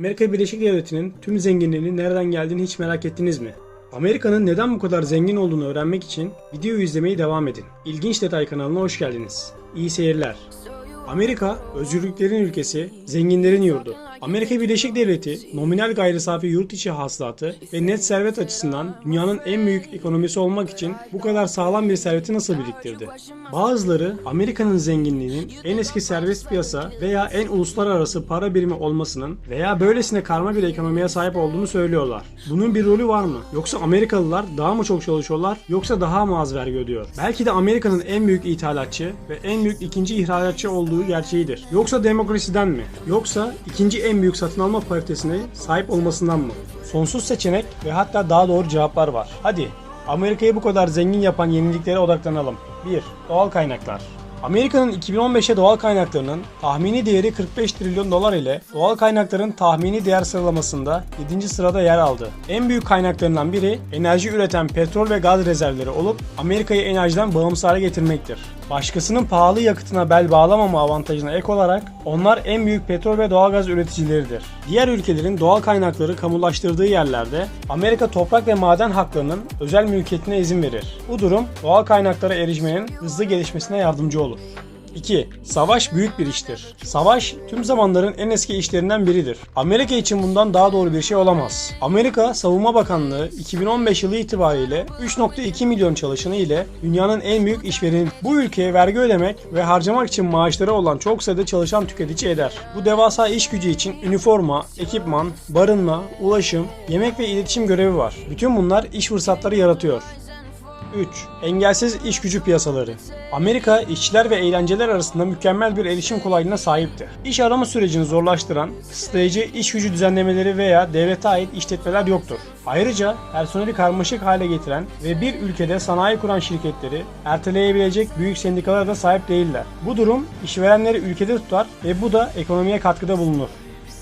Amerika Birleşik Devletleri'nin tüm zenginliğinin nereden geldiğini hiç merak ettiniz mi? Amerika'nın neden bu kadar zengin olduğunu öğrenmek için videoyu izlemeye devam edin. İlginç Detay kanalına hoş geldiniz. İyi seyirler. Amerika, özgürlüklerin ülkesi, zenginlerin yurdu. Amerika Birleşik Devleti, nominal gayri safi yurt içi hasılatı ve net servet açısından dünyanın en büyük ekonomisi olmak için bu kadar sağlam bir serveti nasıl biriktirdi? Bazıları Amerika'nın zenginliğinin en eski serbest piyasa veya en uluslararası para birimi olmasının veya böylesine karma bir ekonomiye sahip olduğunu söylüyorlar. Bunun bir rolü var mı? Yoksa Amerikalılar daha mı çok çalışıyorlar yoksa daha mı az vergi ödüyor? Belki de Amerika'nın en büyük ithalatçı ve en büyük ikinci ihracatçı olduğu gerçeğidir. Yoksa demokrasiden mi? Yoksa ikinci en büyük satın alma paritesine sahip olmasından mı? Sonsuz seçenek ve hatta daha doğru cevaplar var. Hadi Amerika'yı bu kadar zengin yapan yeniliklere odaklanalım. 1. Doğal kaynaklar. Amerika'nın 2015'e doğal kaynaklarının tahmini değeri 45 trilyon dolar ile doğal kaynakların tahmini değer sıralamasında 7. sırada yer aldı. En büyük kaynaklarından biri enerji üreten petrol ve gaz rezervleri olup Amerika'yı enerjiden bağımsız hale getirmektir. Başkasının pahalı yakıtına bel bağlamama avantajına ek olarak onlar en büyük petrol ve doğalgaz üreticileridir. Diğer ülkelerin doğal kaynakları kamulaştırdığı yerlerde Amerika toprak ve maden haklarının özel mülkiyetine izin verir. Bu durum doğal kaynaklara erişmenin hızlı gelişmesine yardımcı olur. 2. Savaş büyük bir iştir. Savaş tüm zamanların en eski işlerinden biridir. Amerika için bundan daha doğru bir şey olamaz. Amerika Savunma Bakanlığı 2015 yılı itibariyle 3.2 milyon çalışanı ile dünyanın en büyük işvereni. Bu ülkeye vergi ödemek ve harcamak için maaşları olan çok sayıda çalışan tüketici eder. Bu devasa iş gücü için üniforma, ekipman, barınma, ulaşım, yemek ve iletişim görevi var. Bütün bunlar iş fırsatları yaratıyor. 3. Engelsiz iş gücü piyasaları. Amerika işçiler ve eğlenceler arasında mükemmel bir erişim kolaylığına sahiptir. İş arama sürecini zorlaştıran, kısıtlayıcı iş gücü düzenlemeleri veya devlete ait işletmeler yoktur. Ayrıca personeli karmaşık hale getiren ve bir ülkede sanayi kuran şirketleri erteleyebilecek büyük sendikalara da sahip değiller. Bu durum işverenleri ülkede tutar ve bu da ekonomiye katkıda bulunur.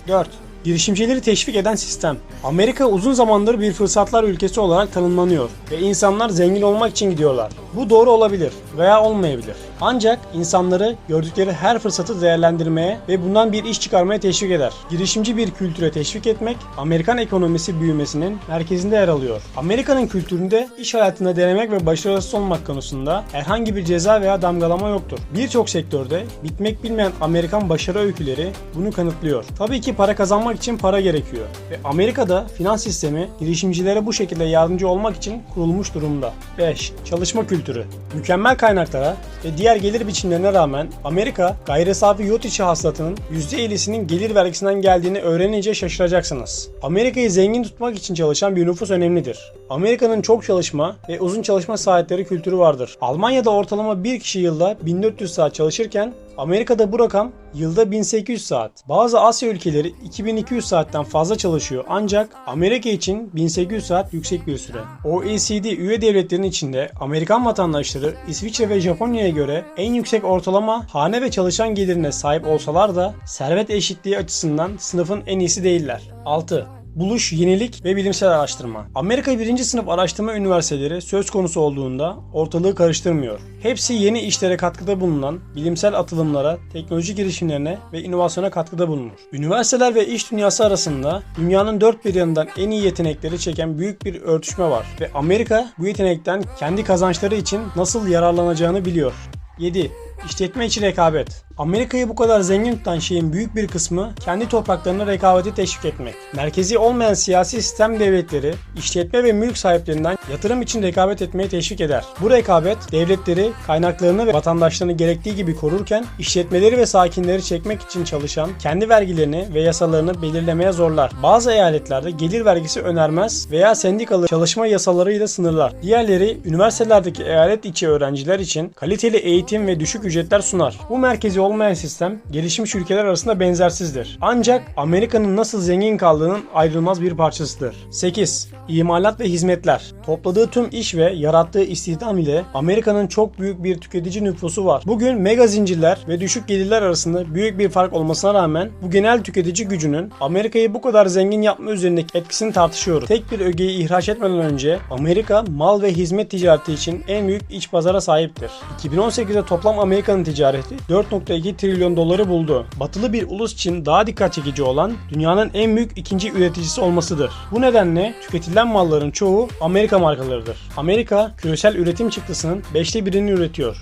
4. Girişimcileri teşvik eden sistem. Amerika uzun zamandır bir fırsatlar ülkesi olarak tanımlanıyor ve insanlar zengin olmak için gidiyorlar. Bu doğru olabilir veya olmayabilir. Ancak insanları gördükleri her fırsatı değerlendirmeye ve bundan bir iş çıkarmaya teşvik eder. Girişimci bir kültüre teşvik etmek Amerikan ekonomisi büyümesinin merkezinde yer alıyor. Amerika'nın kültüründe iş hayatında denemek ve başarısız olmak konusunda herhangi bir ceza veya damgalama yoktur. Birçok sektörde bitmek bilmeyen Amerikan başarı öyküleri bunu kanıtlıyor. Tabii ki para kazanmak için para gerekiyor ve Amerika'da finans sistemi girişimcilere bu şekilde yardımcı olmak için kurulmuş durumda. 5. Çalışma kültürü. Mükemmel kaynaklara ve diğer gelir biçimlerine rağmen Amerika gayri safi yurt içi hasılatının %50'sinin gelir vergisinden geldiğini öğrenince şaşıracaksınız. Amerika'yı zengin tutmak için çalışan bir nüfus önemlidir. Amerika'nın çok çalışma ve uzun çalışma saatleri kültürü vardır. Almanya'da ortalama bir kişi yılda 1400 saat çalışırken Amerika'da bu rakam yılda 1800 saat. Bazı Asya ülkeleri 2200 saatten fazla çalışıyor ancak Amerika için 1800 saat yüksek bir süre. OECD üye devletlerin içinde Amerikan vatandaşları İsviçre ve Japonya'ya göre en yüksek ortalama hane ve çalışan gelirine sahip olsalar da servet eşitliği açısından sınıfın en iyisi değiller. 6. Buluş, yenilik ve bilimsel araştırma. Amerika birinci sınıf araştırma üniversiteleri söz konusu olduğunda ortalığı karıştırmıyor. Hepsi yeni işlere katkıda bulunan bilimsel atılımlara, teknoloji girişimlerine ve inovasyona katkıda bulunur. Üniversiteler ve iş dünyası arasında dünyanın dört bir yanından en iyi yetenekleri çeken büyük bir örtüşme var ve Amerika bu yetenekten kendi kazançları için nasıl yararlanacağını biliyor. 7. İşletme içi rekabet. Amerika'yı bu kadar zengin tutan şeyin büyük bir kısmı kendi topraklarına rekabeti teşvik etmek. Merkezi olmayan siyasi sistem devletleri işletme ve mülk sahiplerinden yatırım için rekabet etmeye teşvik eder. Bu rekabet devletleri kaynaklarını ve vatandaşlarını gerektiği gibi korurken işletmeleri ve sakinleri çekmek için çalışan kendi vergilerini ve yasalarını belirlemeye zorlar. Bazı eyaletlerde gelir vergisi önermez veya sendikalı çalışma yasalarıyla sınırlar. Diğerleri üniversitelerdeki eyalet içi öğrenciler için kaliteli eğitim ve düşük ücretler sunar. Bu merkezi olmayan sistem gelişmiş ülkeler arasında benzersizdir. Ancak Amerika'nın nasıl zengin kaldığının ayrılmaz bir parçasıdır. 8. İmalat ve hizmetler. Topladığı tüm iş ve yarattığı istihdam ile Amerika'nın çok büyük bir tüketici nüfusu var. Bugün mega zincirler ve düşük gelirler arasında büyük bir fark olmasına rağmen bu genel tüketici gücünün Amerika'yı bu kadar zengin yapma üzerindeki etkisini tartışıyoruz. Tek bir ögeyi ihraç etmeden önce Amerika mal ve hizmet ticareti için en büyük iç pazara sahiptir. 2018'de toplam Amerika Amerika'nın ticareti 4.2 trilyon doları buldu. Batılı bir ulus için daha dikkat çekici olan dünyanın en büyük ikinci üreticisi olmasıdır. Bu nedenle tüketilen malların çoğu Amerika markalarıdır. Amerika küresel üretim çıktısının 5'te birini üretiyor.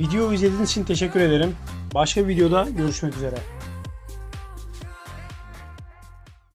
Video izlediğiniz için teşekkür ederim. Başka videoda görüşmek üzere.